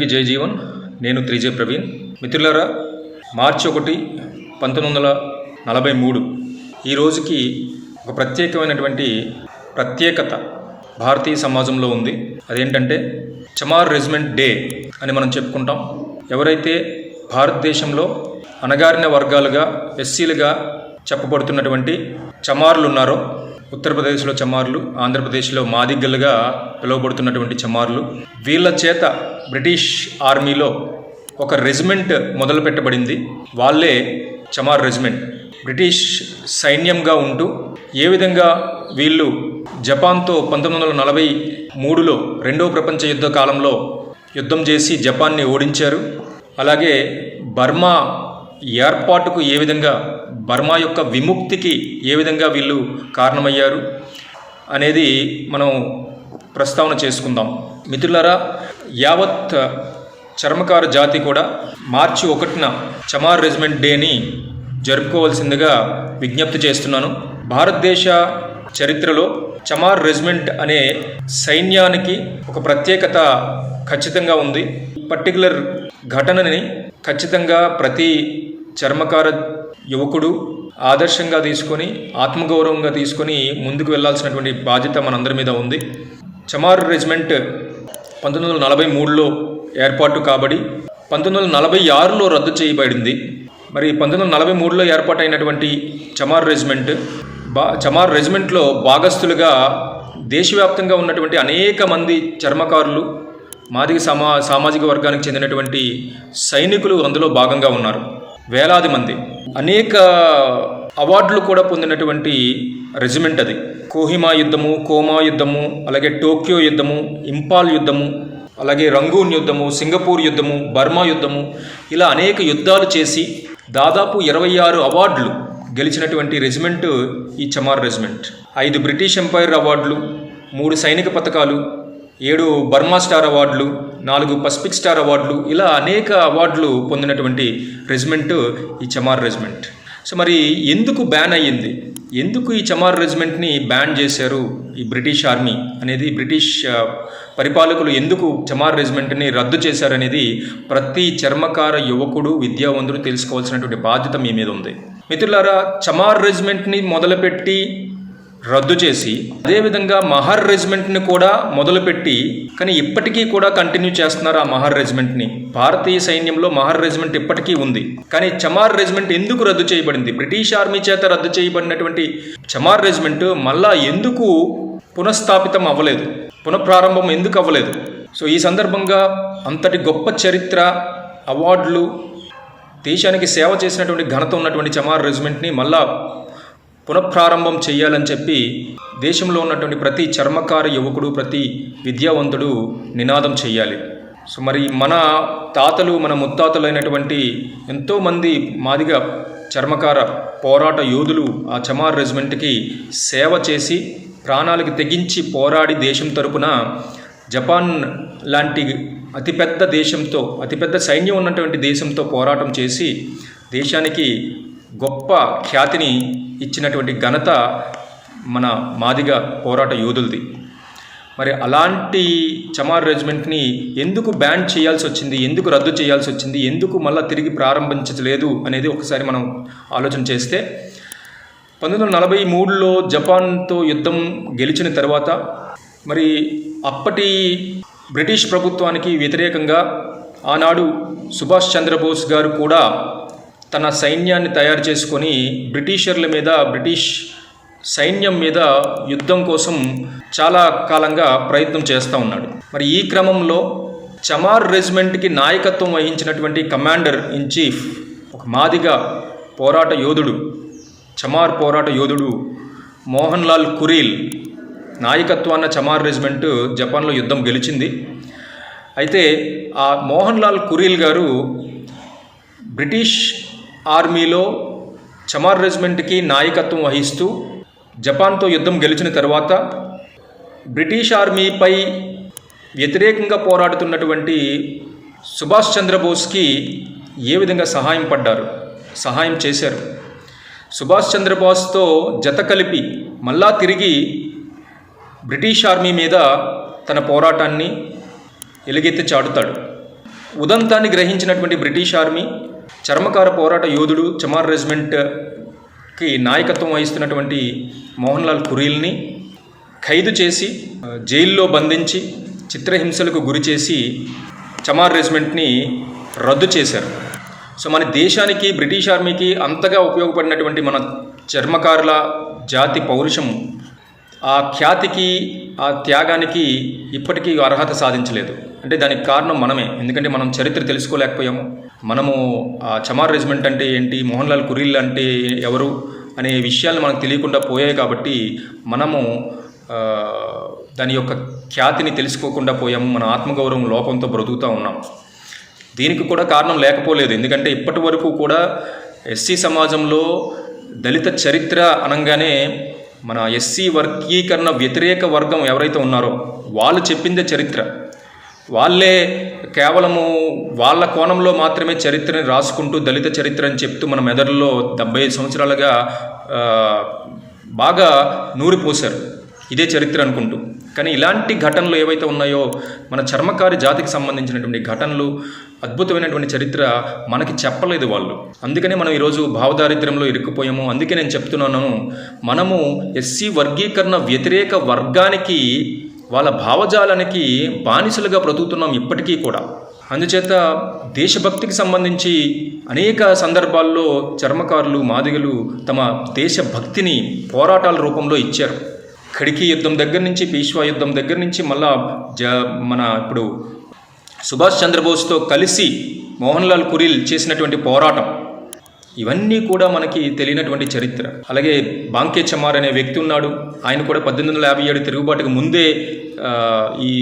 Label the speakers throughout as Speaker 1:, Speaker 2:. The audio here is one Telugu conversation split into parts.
Speaker 1: అందరికీ జై జీవన్. నేను త్రిజే ప్రవీణ్. మిత్రులారా మార్చి ఒకటి పంతొమ్మిది వందల నలభై మూడు. ఈ రోజుకి ఒక ప్రత్యేకమైనటువంటి ప్రత్యేకత భారతీయ సమాజంలో ఉంది. అదేంటంటే చమార్ రెజిమెంట్ డే అని మనం చెప్పుకుంటాం. ఎవరైతే భారతదేశంలో అణగారిన వర్గాలుగా ఎస్సీలుగా చెప్పబడుతున్నటువంటి చమార్లు ఉన్నారో ఉత్తరప్రదేశ్లో చమార్లు ఆంధ్రప్రదేశ్లో మాదిగ్గలుగా పిలువబడుతున్నటువంటి చమార్లు. వీళ్ళ చేత బ్రిటిష్ ఆర్మీలో ఒక రెజిమెంట్ మొదలు పెట్టబడింది వాళ్ళే చమార్ రెజిమెంట్. బ్రిటిష్ సైన్యంగా ఉంటూ ఏ విధంగా వీళ్ళు జపాన్తో పంతొమ్మిది వందల నలభై మూడులో రెండవ ప్రపంచ యుద్ధ కాలంలో యుద్ధం చేసి జపాన్ని ఓడించారు. అలాగే బర్మా ఏర్పాటుకు ఏ విధంగా బర్మా యొక్క విముక్తికి ఏ విధంగా వీళ్ళు కారణమయ్యారు అనేది మనం ప్రస్తావన చేసుకుందాం. మిత్రులరా యావత్ చర్మకార జాతి కూడా మార్చి ఒకటిన చమార్ రెజిమెంట్ డేని జరుపుకోవాల్సిందిగా విజ్ఞప్తి చేస్తున్నాను. భారతదేశ చరిత్రలో చమార్ రెజిమెంట్ అనే సైన్యానికి ఒక ప్రత్యేకత ఖచ్చితంగా ఉంది. పర్టికులర్ ఘటనని ఖచ్చితంగా ప్రతి చర్మకార యువకుడు ఆదర్శంగా తీసుకొని ఆత్మగౌరవంగా తీసుకొని ముందుకు వెళ్ళాల్సినటువంటి బాధ్యత మనందరి మీద ఉంది. చమార్ రెజిమెంట్ పంతొమ్మిది వందల నలభై మూడులో ఏర్పాటు కాబడి పంతొమ్మిది వందల నలభై ఆరులో రద్దు చేయబడింది. మరి పంతొమ్మిది వందల నలభై మూడులో ఏర్పాటైనటువంటి చమార్ రెజిమెంట్ బా చమార్ రెజిమెంట్లో భాగస్థులుగా దేశవ్యాప్తంగా ఉన్నటువంటి అనేక మంది చర్మకారులు మాదిక సమా సామాజిక వర్గానికి చెందినటువంటి సైనికులు అందులో భాగంగా ఉన్నారు. వేలాది మంది. అనేక అవార్డులు కూడా పొందినటువంటి రెజిమెంట్ అది. కోహిమా యుద్ధము కోమా యుద్ధము అలాగే టోక్యో యుద్ధము ఇంపాల్ యుద్ధము అలాగే రంగూన్ యుద్ధము సింగపూర్ యుద్ధము బర్మా యుద్ధము ఇలా అనేక యుద్ధాలు చేసి దాదాపు ఇరవై ఆరు అవార్డులు గెలిచినటువంటి రెజిమెంట్ ఈ చమార్ రెజిమెంట్. ఐదు బ్రిటిష్ ఎంపైర్ అవార్డులు మూడు సైనిక పథకాలు ఏడు బర్మా స్టార్ అవార్డులు నాలుగు పసిఫిక్ స్టార్ అవార్డులు ఇలా అనేక అవార్డులు పొందినటువంటి రెజిమెంట్ ఈ చమార్ రెజిమెంట్. సో మరి ఎందుకు బ్యాన్ అయ్యింది? ఎందుకు ఈ చమార్ రెజిమెంట్ని బ్యాన్ చేశారు ఈ బ్రిటిష్ ఆర్మీ అనేది బ్రిటిష్ పరిపాలకులు ఎందుకు చమార్ రెజిమెంట్ని రద్దు చేశారనేది ప్రతి చర్మకార యువకుడు విద్యావంతుడు తెలుసుకోవాల్సినటువంటి బాధ్యత మీ మీద ఉంది. మిత్రులారా చమార్ రెజిమెంట్ని మొదలుపెట్టి రద్దు చేసి అదేవిధంగా మహర్ రెజిమెంట్ని కూడా మొదలుపెట్టి కానీ ఇప్పటికీ కూడా కంటిన్యూ చేస్తున్నారు ఆ మహర్ రెజిమెంట్ని. భారతీయ సైన్యంలో మహర్ రెజిమెంట్ ఇప్పటికీ ఉంది. కానీ చమార్ రెజిమెంట్ ఎందుకు రద్దు చేయబడింది? బ్రిటిష్ ఆర్మీ చేత రద్దు చేయబడినటువంటి చమార్ రెజిమెంట్ మళ్ళా ఎందుకు పునఃస్థాపితం అవ్వలేదు? పునఃప్రారంభం ఎందుకు అవ్వలేదు? సో ఈ సందర్భంగా అంతటి గొప్ప చరిత్ర అవార్డులు దేశానికి సేవ చేసినటువంటి ఘనత ఉన్నటువంటి చమార్ రెజిమెంట్ని మళ్ళా పునఃప్రారంభం చేయాలని చెప్పి దేశంలో ఉన్నటువంటి ప్రతి చర్మకార యువకుడు ప్రతి విద్యావంతుడు నినాదం చేయాలి. సో మరి మన తాతలు మన ముత్తాతలైనటువంటి ఎంతోమంది మాదిగా చర్మకార పోరాట యోధులు ఆ చమార్ రెజిమెంట్కి సేవ చేసి ప్రాణాలకు తెగించి పోరాడి దేశం తరపున జపాన్ లాంటి అతిపెద్ద దేశంతో అతిపెద్ద సైన్యం ఉన్నటువంటి దేశంతో పోరాటం చేసి దేశానికి గొప్ప ఖ్యాతిని ఇచ్చినటువంటి ఘనత మన మాదిగ పోరాట యోధులది. మరి అలాంటి చమార్ రెజిమెంట్ని ఎందుకు బ్యాన్ చేయాల్సి వచ్చింది ఎందుకు రద్దు చేయాల్సి వచ్చింది ఎందుకు మళ్ళీ తిరిగి ప్రారంభించలేదు అనేది ఒకసారి మనం ఆలోచన చేస్తే పంతొమ్మిది వందల నలభై మూడులో జపాన్తో యుద్ధం గెలిచిన తర్వాత మరి అప్పటి బ్రిటిష్ ప్రభుత్వానికి వ్యతిరేకంగా ఆనాడు సుభాష్ చంద్రబోస్ గారు కూడా తన సైన్యాన్ని తయారు చేసుకొని బ్రిటిషర్ల మీద బ్రిటిష్ సైన్యం మీద యుద్ధం కోసం చాలా కాలంగా ప్రయత్నం చేస్తూ ఉన్నాడు. మరి ఈ క్రమంలో చమార్ రెజిమెంట్కి నాయకత్వం వహించినటువంటి కమాండర్ ఇన్ చీఫ్ ఒక మాదిగా పోరాట యోధుడు చమార్ పోరాట యోధుడు మోహన్ లాల్ కురీల్ నాయకత్వాన్న చమార్ రెజిమెంట్ జపాన్లో యుద్ధం గెలిచింది. అయితే ఆ మోహన్ లాల్ కురీల్ గారు బ్రిటిష్ ఆర్మీలో చమార్ రెజిమెంట్కి నాయకత్వం వహిస్తూ జపాన్తో యుద్ధం గెలిచిన తర్వాత బ్రిటిష్ ఆర్మీపై వ్యతిరేకంగా పోరాడుతున్నటువంటి సుభాష్ చంద్రబోస్కి ఏ విధంగా సహాయం పడ్డారు? సహాయం చేశారు. సుభాష్ చంద్రబోస్తో జత కలిపి మళ్ళా తిరిగి బ్రిటిష్ ఆర్మీ మీద తన పోరాటాన్ని ఎలుగెత్తి చాటుతాడు. ఉదంతాన్ని గ్రహించినటువంటి బ్రిటిష్ ఆర్మీ చర్మకార పోరాట యోధుడు చమార్ రెజిమెంట్కి నాయకత్వం వహిస్తున్నటువంటి మోహన్ లాల్ కురీల్ని ఖైదు చేసి జైల్లో బంధించి చిత్రహింసలకు గురి చేసి చమార్ రెజిమెంట్ని రద్దు చేశారు. సో మన దేశానికి బ్రిటిష్ ఆర్మీకి అంతగా ఉపయోగపడినటువంటి మన చర్మకారుల జాతి పౌరుషం ఆ ఖ్యాతికి ఆ త్యాగానికి ఇప్పటికీ అర్హత సాధించలేదు. అంటే దానికి కారణం మనమే. ఎందుకంటే మనం చరిత్ర తెలుసుకోలేకపోయాము. మనము ఆ చమార్ రెజిమెంట్ అంటే ఏంటి మోహన్ లాల్ కురీల్ అంటే ఎవరు అనే విషయాలు మనకు తెలియకుండా పోయాయి కాబట్టి మనము దాని యొక్క ఖ్యాతిని తెలుసుకోకుండా పోయాము. మన ఆత్మగౌరవం లోపంతో బ్రతుకుతూ ఉన్నాం. దీనికి కూడా కారణం లేకపోలేదు. ఎందుకంటే ఇప్పటి వరకు కూడా ఎస్సీ సమాజంలో దళిత చరిత్ర అనగానే మన ఎస్సీ వర్గీకరణ వ్యతిరేక వర్గం ఎవరైతే ఉన్నారో వాళ్ళు చెప్పిందే చరిత్ర. వాళ్ళే కేవలము వాళ్ళ కోణంలో మాత్రమే చరిత్రని రాసుకుంటూ దళిత చరిత్ర అని చెప్తూ మన మెదడులో డెబ్బై ఐదు సంవత్సరాలుగా బాగా నూరిపోశారు ఇదే చరిత్ర అనుకుంటూ. కానీ ఇలాంటి ఘటనలు ఏవైతే ఉన్నాయో మన చర్మకారి జాతికి సంబంధించినటువంటి ఘటనలు అద్భుతమైనటువంటి చరిత్ర మనకి చెప్పలేదు వాళ్ళు. అందుకనే మనం ఈరోజు భావదారిద్ర్యంలో ఇరుక్కుపోయాము. అందుకే నేను చెప్తున్నాను మనము ఎస్సీ వర్గీకరణ వ్యతిరేక వర్గానికి వాళ్ళ భావజాలానికి బానిసలుగా బ్రతుకుతున్నాం ఇప్పటికీ కూడా. అందుచేత దేశభక్తికి సంబంధించి అనేక సందర్భాల్లో చర్మకారులు మాదిగలు తమ దేశభక్తిని పోరాటాల రూపంలో ఇచ్చారు. ఖడికి యుద్ధం దగ్గర నుంచి పీష్వా యుద్ధం దగ్గర నుంచి మళ్ళా జ మన ఇప్పుడు సుభాష్ చంద్రబోస్తో కలిసి మోహన్ లాల్ కురిల్ చేసినటువంటి పోరాటం. ఇవన్నీ కూడా మనకి తెలియనటువంటి చరిత్ర. అలాగే బాంకే చమార్ అనే వ్యక్తి ఉన్నాడు. ఆయన కూడా పద్దెనిమిది వందల యాభై ఏడు తిరుగుబాటుకు ముందే ఈ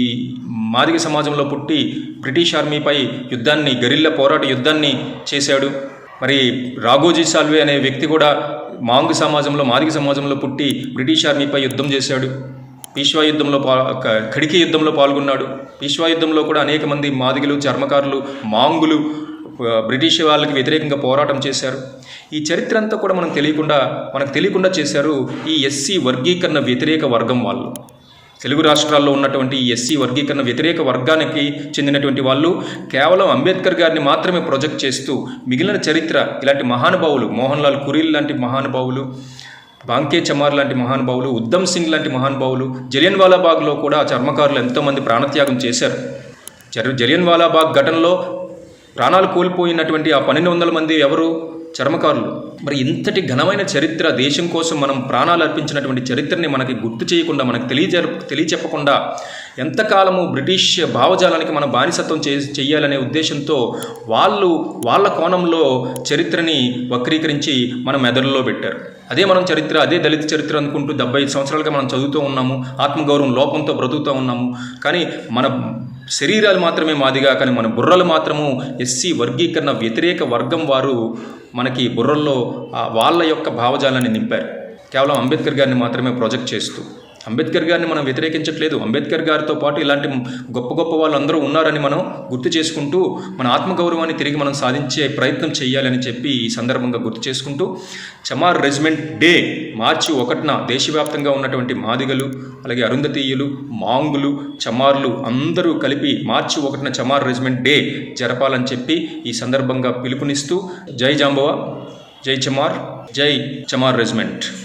Speaker 1: మాదిగ సమాజంలో పుట్టి బ్రిటిష్ ఆర్మీపై యుద్ధాన్ని గరిల్ల పోరాట యుద్ధాన్ని చేశాడు. మరి రాఘోజీ సాల్వే అనే వ్యక్తి కూడా మాంగు సమాజంలో మాదిగ సమాజంలో పుట్టి బ్రిటిష్ ఆర్మీపై యుద్ధం చేశాడు. పీష్వా యుద్ధంలో పా ఖడికి యుద్ధంలో పాల్గొన్నాడు. పీష్వా యుద్ధంలో కూడా అనేక మంది మాదిగలు చర్మకారులు మాంగులు బ్రిటిష్ వాళ్ళకి వ్యతిరేకంగా పోరాటం చేశారు. ఈ చరిత్ర అంతా కూడా మనకు తెలియకుండా మనకు తెలియకుండా చేశారు ఈ ఎస్సీ వర్గీకరణ వ్యతిరేక వర్గం వాళ్ళు. తెలుగు రాష్ట్రాల్లో ఉన్నటువంటి ఎస్సీ వర్గీకరణ వ్యతిరేక వర్గానికి చెందినటువంటి వాళ్ళు కేవలం అంబేద్కర్ గారిని మాత్రమే ప్రొజెక్ట్ చేస్తూ మిగిలిన చరిత్ర ఇలాంటి మహానుభావులు మోహన్ లాల్ కురీల్ లాంటి మహానుభావులు బాంకే చమార్ లాంటి మహానుభావులు ఉద్దమ్ సింగ్ లాంటి మహానుభావులు జలియన్ వాలాబాగ్లో కూడా చర్మకారులు ఎంతోమంది ప్రాణత్యాగం చేశారు. జర జలియన్ వాలాబాగ్ ఘటనలో ప్రాణాలు కోల్పోయినటువంటి ఆ పన్నెండు వందల మంది ఎవరు? చర్మకారులు. మరి ఇంతటి ఘనమైన చరిత్ర దేశం కోసం మనం ప్రాణాలు అర్పించినటువంటి చరిత్రని మనకి గుర్తు చేయకుండా మనకు తెలియజే తెలియచెప్పకుండా ఎంతకాలము బ్రిటిష్ భావజాలానికి మనం బానిసత్వం చే చేయాలనే ఉద్దేశంతో వాళ్ళు వాళ్ళ కోణంలో చరిత్రని వక్రీకరించి మన మెదడులో పెట్టారు. అదే మనం చరిత్ర అదే దళిత చరిత్ర అనుకుంటూ డెబ్బై ఐదు సంవత్సరాలుగా మనం చదువుతూ ఉన్నాము ఆత్మగౌరవం లోపంతో బ్రతుకుతూ ఉన్నాము. కానీ మన శరీరాలు మాత్రమే మాదిగా కానీ మన బుర్రలు మాత్రము ఎస్సీ వర్గీకరణ వ్యతిరేక వర్గం వారు మనకి బుర్రల్లో ఆ వాళ్ళ యొక్క భావజాలాన్ని నింపారు. కేవలం అంబేద్కర్ గారిని మాత్రమే ప్రొజెక్ట్ చేస్తూ. అంబేద్కర్ గారిని మనం వ్యతిరేకించట్లేదు. అంబేద్కర్ గారితో పాటు ఇలాంటి గొప్ప గొప్ప వాళ్ళందరూ ఉన్నారని మనం గుర్తు చేసుకుంటూ మన ఆత్మగౌరవాన్ని తిరిగి మనం సాధించే ప్రయత్నం చేయాలని చెప్పి ఈ సందర్భంగా గుర్తు చేసుకుంటూ చమార్ రెజిమెంట్ డే మార్చి ఒకటిన దేశవ్యాప్తంగా ఉన్నటువంటి మాదిగలు అలాగే అరుంధతీయులు మాంగులు చమార్లు అందరూ కలిపి మార్చి ఒకటిన చమార్ రెజిమెంట్ డే జరపాలని చెప్పి ఈ సందర్భంగా పిలుపునిస్తూ జై జాంబవ జై చమార్ జై చమార్ రెజిమెంట్.